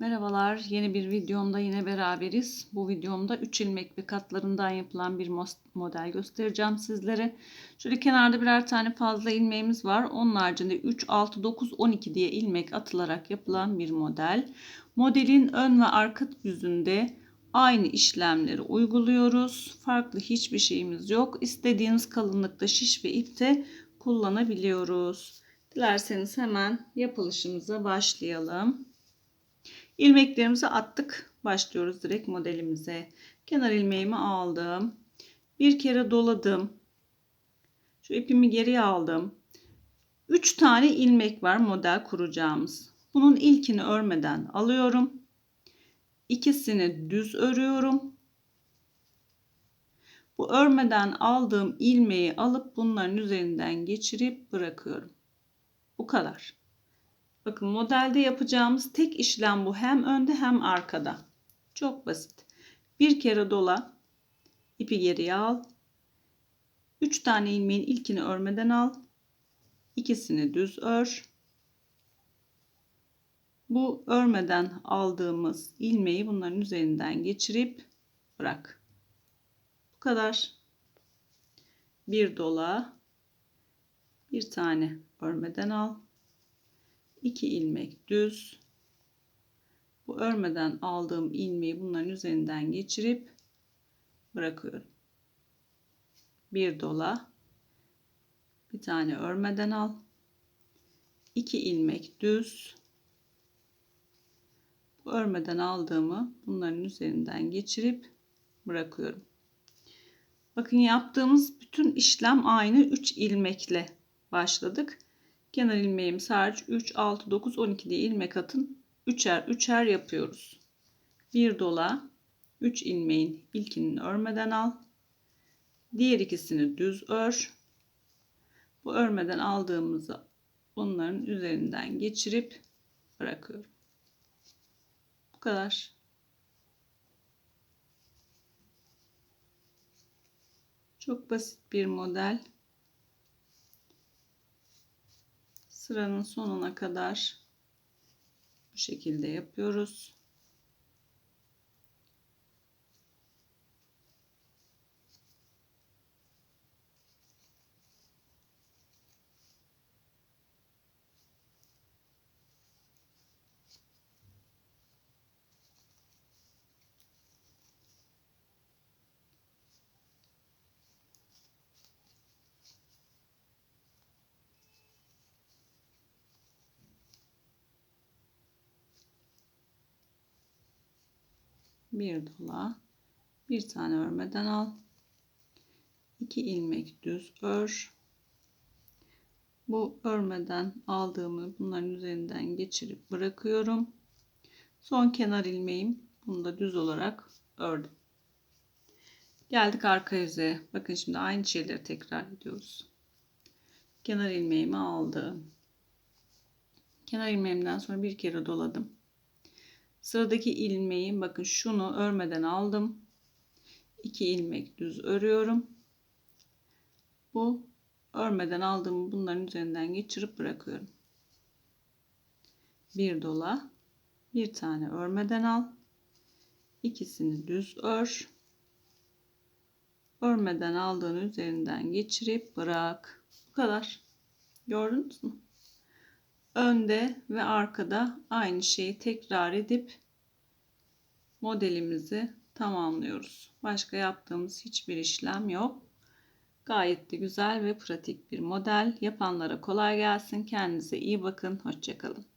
Merhabalar, yeni bir videomda yine beraberiz. Bu videomda 3 ilmek ve katlarından yapılan bir model göstereceğim sizlere. Şöyle kenarda birer tane fazla ilmeğimiz var. Onun haricinde 3, 6, 9, 12 diye ilmek atılarak yapılan bir model. Modelin ön ve arka yüzünde aynı işlemleri uyguluyoruz. Farklı hiçbir şeyimiz yok. İstediğiniz kalınlıkta şiş ve ipte kullanabiliyoruz. Dilerseniz hemen yapılışımıza başlayalım. İlmeklerimizi attık. Başlıyoruz direkt modelimize. Kenar ilmeğimi aldım. Bir kere doladım. Şu ipimi geriye aldım. 3 tane ilmek var model kuracağımız. Bunun ilkini örmeden alıyorum. İkisini düz örüyorum. Bu örmeden aldığım ilmeği alıp bunların üzerinden geçirip bırakıyorum. Bu kadar. Bakın modelde yapacağımız tek işlem bu. Hem önde hem arkada. Çok basit. Bir kere dola. ipi geriye al. 3 tane ilmeğin ilkini örmeden al. İkisini düz ör. Bu örmeden aldığımız ilmeği bunların üzerinden geçirip bırak. Bu kadar. Bir dola. Bir tane örmeden al 2 ilmek düz bu örmeden aldığım ilmeği bunların üzerinden geçirip bırakıyorum. Bir dola bir tane örmeden al 2 ilmek düz bu örmeden aldığımı bunların üzerinden geçirip bırakıyorum. Bakın yaptığımız bütün işlem aynı 3 ilmekle başladık. Kenar ilmeğimiz hariç 3, 6, 9, 12 diye ilmek atın. Üçer üçer yapıyoruz. Bir dola 3 ilmeğin ilkini örmeden al. Diğer ikisini düz ör. Bu örmeden aldığımızı bunların üzerinden geçirip bırakıyorum. Bu kadar. Çok basit bir model. Sıranın sonuna kadar bu şekilde yapıyoruz. Bir dola bir tane örmeden al. 2 ilmek düz ör. Bu örmeden aldığımı bunların üzerinden geçirip bırakıyorum. Son kenar ilmeğim bunu da düz olarak ördüm. Geldik arka yüzeye. Bakın şimdi aynı şeyleri tekrar ediyoruz. Kenar ilmeğimi aldım. Kenar ilmeğimden sonra bir kere doladım Sıradaki ilmeği bakın şunu örmeden aldım. 2 ilmek düz örüyorum. Bu örmeden aldığım bunların üzerinden geçirip bırakıyorum. Bir dola, bir tane örmeden al. İkisini düz ör. Örmeden aldığın üzerinden geçirip bırak. Bu kadar. Gördünüz mü? Önde ve arkada aynı şeyi tekrar edip modelimizi tamamlıyoruz. Başka yaptığımız hiçbir işlem yok. Gayet de güzel ve pratik bir model. Yapanlara kolay gelsin. Kendinize iyi bakın. Hoşçakalın.